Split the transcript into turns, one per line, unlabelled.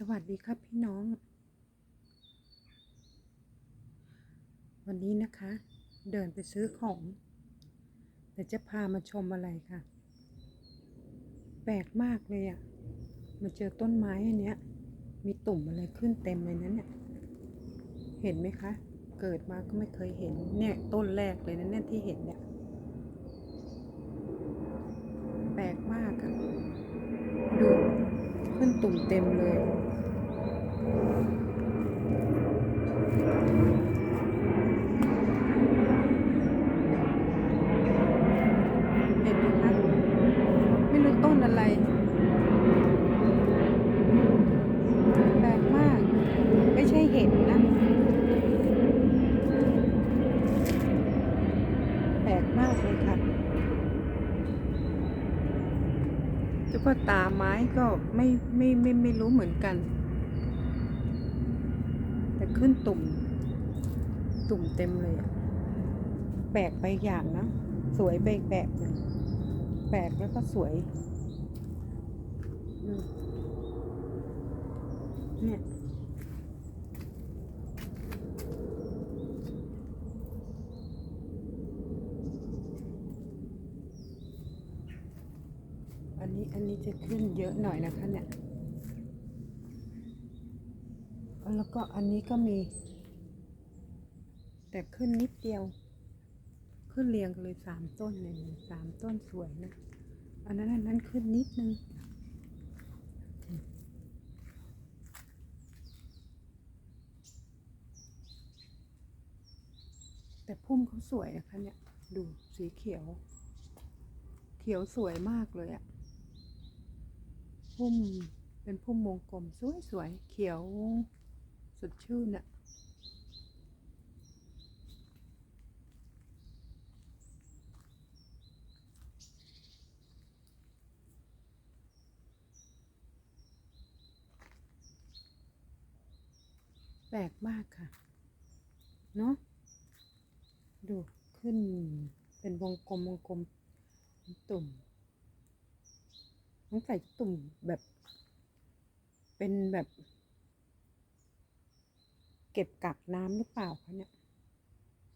สวัสดีครับพี่น้อง วันนี้นะคะ เดินไปซื้อของ แต่จะพามาชมอะไรค่ะ แปลกมากเลยอะ่ะ มาเจอต้นไม้อันเนี้ย มีตุ่มอะไรขึ้นเต็มเลยนะเนี่ย เห็นไหมคะ เกิดมาก็ไม่เคยเห็นเนี่ยต้นแรกเลยนะเนี่ยที่เห็นเนี่ย แปลกมากอะดูขึ้น ตุ่มเต็มเลย เห็นไหมคะไม่รู้ต้นอะไร แปลกมาก ไม่ใช่เห็ดนะ แปลกมากเลยค่ะ ตุ๊กตาไม้ก็ไม่ไม่ไม่ไม่รู้เหมือนกัน แต่ขึ้นตุ่ม ตุ่มเต็มเลยอะแปลกไปอย่างนะ สวยไปลกแบบหนึ่งแปลกแล้วก็สวยอืมเนี่ย อันนี้อันนี้จะขึ้นเยอะหน่อยนะคะเนี่ย แล้วก็อันนี้ก็มี แต่ขึ้นนิดเดียว ขึ้นเรียงกันเลยสามต้นเลยสามต้นสวยนะ อันนั้นอันนั้นขึ้นนิดนึงแต่พุ่มเขาสวยนะคะเนี่ย ดูสีเขียว เขียวสวยมากเลยอะ พุ่มเป็นพุ่มวงกลมสวยๆ เขียวสดชื่นอะแปลกมากค่ะ เนาะดูขึ้นเป็นวงกลมวงกลมตุ่ม งใส่ตุ่มแบบ เป็นแบบ เก็บกักน้ำหรือเปล่าคะเนี่ย